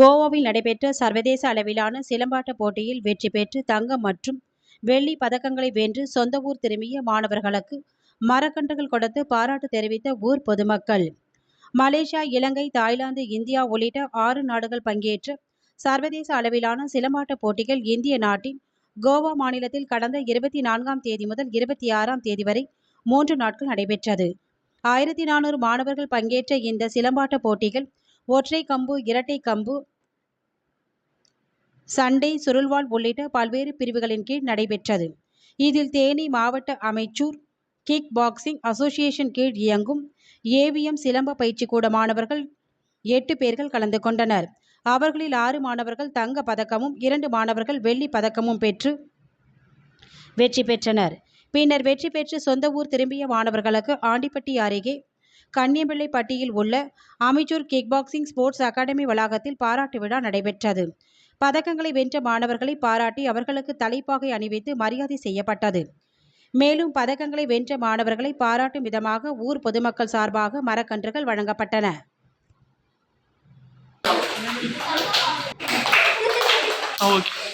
கோவாவில் நடைபெற்ற சர்வதேச அளவிலான சிலம்பாட்ட போட்டியில் வெற்றி பெற்று தங்கம் மற்றும் வெள்ளி பதக்கங்களை வென்று சொந்த ஊர் திரும்பிய மாணவர்களுக்கு மரக்கன்றுகள் கொடுத்து பாராட்டு தெரிவித்த ஊர் பொதுமக்கள். மலேசியா இலங்கை தாய்லாந்து இந்தியா உள்ளிட்ட ஆறு நாடுகள் பங்கேற்ற சர்வதேச அளவிலான சிலம்பாட்ட போட்டிகள் இந்திய நாட்டின் கோவா மாநிலத்தில் கடந்த இருபத்தி நான்காம் தேதி முதல் இருபத்தி ஆறாம் தேதி வரை மூன்று நாட்கள் நடைபெற்றது. ஆயிரத்தி நானூறு மாணவர்கள் பங்கேற்ற இந்த சிலம்பாட்ட போட்டிகள் ஒற்றை கம்பு இரட்டை கம்பு சண்டை சுருள்வாள் உள்ளிட்ட பல்வேறு பிரிவுகளின் கீழ் நடைபெற்றது. இதில் தேனி மாவட்ட அமைச்சூர் கிக் பாக்ஸிங் அசோசியேஷன் கீழ் இயங்கும் ஏவிஎம் சிலம்ப பயிற்சிக்கூட மாணவர்கள் எட்டு பேர்கள் கலந்து கொண்டனர். அவர்களில் ஆறு மாணவர்கள் தங்க பதக்கமும் இரண்டு மாணவர்கள் வெள்ளி பதக்கமும் பெற்று வெற்றி பெற்றனர். பின்னர் வெற்றி பெற்று சொந்த ஊர் திரும்பிய மாணவர்களுக்கு ஆண்டிப்பட்டி அருகே கன்னியம்பிள்ளைப்பட்டியில் உள்ள amateur kick boxing sports academy வளாகத்தில் பாராட்டு விழா நடைபெற்றது. பதக்கங்களை வென்ற மாணவர்களை பாராட்டி அவர்களுக்கு தலைப்பாகை அணிவித்து மரியாதை செய்யப்பட்டது. மேலும் பதக்கங்களை வென்ற மாணவர்களை பாராட்டும் விதமாக ஊர் பொதுமக்கள் சார்பாக மரக்கன்றுகள் வழங்கப்பட்டன. ஓகே.